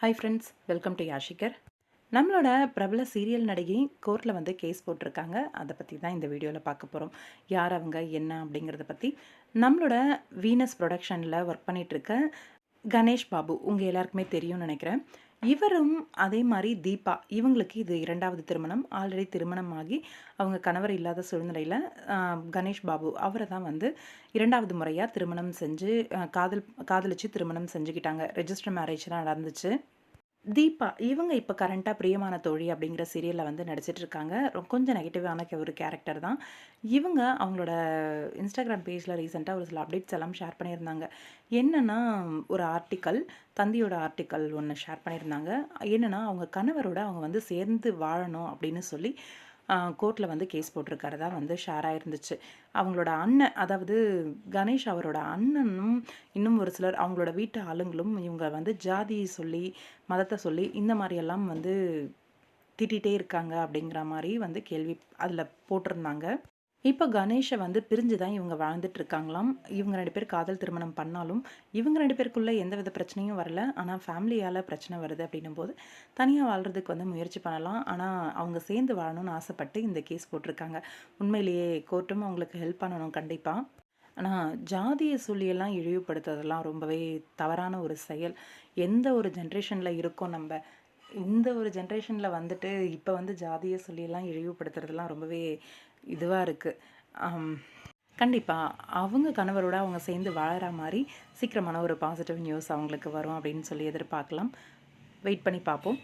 Hi friends welcome to யாஷிகர் நம்மளோட பிரபல சீரியல் நடிகை கோர்ட்டில் வந்து கேஸ் போட்டிருக்காங்க. அதை பற்றி தான் இந்த வீடியோவில் பார்க்க போகிறோம் யார் அவங்க என்ன அப்படிங்கிறத பற்றி நம்மளோட வீனஸ் ப்ரொடக்ஷனில் ஒர்க் பண்ணிகிட்ருக்க கணேஷ் பாபு உங்கள் எல்லாருக்குமே தெரியும்னு நினைக்கிறேன். இவரும் அதே மாதிரி தீபா. இவங்களுக்கு இது இரண்டாவது திருமணம். ஆல்ரெடி திருமணம் ஆகி அவங்க கணவர் இல்லாத சூழ்நிலையில் கணேஷ் பாபு அவரை தான் வந்து இரண்டாவது முறையாக திருமணம் செஞ்சு காதல் காதலிச்சு திருமணம் செஞ்சுக்கிட்டாங்க. ரெஜிஸ்டர் மேரேஜ்லாம் நடந்துச்சு. தீபா இவங்க இப்போ கரண்ட்டாக பிரியமான தோழி அப்படிங்கிற சீரியலில் வந்து நடிச்சிட்டு இருக்காங்க கொஞ்சம் நெகட்டிவான ஒரு கேரக்டர் தான். இவங்க அவங்களோட இன்ஸ்டாகிராம் பேஜில் ரீசெண்டாக ஒரு சில அப்டேட்ஸ் எல்லாம் ஷேர் பண்ணியிருந்தாங்க. என்னென்னா ஒரு ஆர்டிக்கல் தந்தியோட ஆர்டிக்கல் ஒன்று ஷேர் பண்ணியிருந்தாங்க. என்னென்னா அவங்க கணவரோட அவங்க வந்து சேர்ந்து வாழணும் அப்படின்னு சொல்லி கோர்ட்டில் வந்து கேஸ் போட்டிருக்கிறதா வந்து ஷேர் ஆயிருந்துச்சு அவங்களோட அண்ணன் அதாவது கணேஷ் அவரோட அண்ணனும் இன்னும் ஒரு சிலர் அவங்களோட வீட்டு ஆளுங்களும் இவங்க வந்து ஜாதியை சொல்லி மதத்தை சொல்லி இந்த மாதிரியெல்லாம் வந்து திட்டிகிட்டே இருக்காங்க அப்படிங்கிற மாதிரி வந்து கேள்வி அதில் போட்டிருந்தாங்க. இப்போ கணேஷை வந்து பிரிஞ்சு தான் இவங்க வாழ்ந்துட்டு இருக்காங்களாம் இவங்க ரெண்டு பேர் காதல் திருமணம் பண்ணாலும் இவங்க ரெண்டு பேருக்குள்ளே எந்த வித பிரச்சனையும் வரல. ஆனால் ஃபேமிலியால் பிரச்சனை வருது அப்படின்னும் போது தனியாக வாழ்கிறதுக்கு வந்து முயற்சி பண்ணலாம். ஆனால் அவங்க சேர்ந்து வாழணும்னு ஆசைப்பட்டு இந்த கேஸ் போட்டிருக்காங்க. உண்மையிலேயே கோர்ட்டும் அவங்களுக்கு ஹெல்ப் பண்ணணும் கண்டிப்பாக ஆனால் ஜாதியை சொல்லியெல்லாம் இழிவுபடுத்துறதெல்லாம் ரொம்பவே தவறான ஒரு செயல். எந்த ஒரு ஜென்ரேஷனில் இருக்கோம் நம்ம? இந்த ஒரு ஜென்ரேஷனில் வந்துட்டு இப்போ வந்து ஜாதியை சொல்லியெல்லாம் இழிவுபடுத்துறதெல்லாம் ரொம்பவே இதுவாக இருக்குது கண்டிப்பாக அவங்க கணவரோட அவங்க சேர்ந்து வாழற மாதிரி சீக்கிரமான ஒரு பாசிட்டிவ் நியூஸ் அவங்களுக்கு வரும் அப்படின்னு சொல்லி எதிர்பார்க்கலாம். வெயிட் பண்ணி பார்ப்போம்.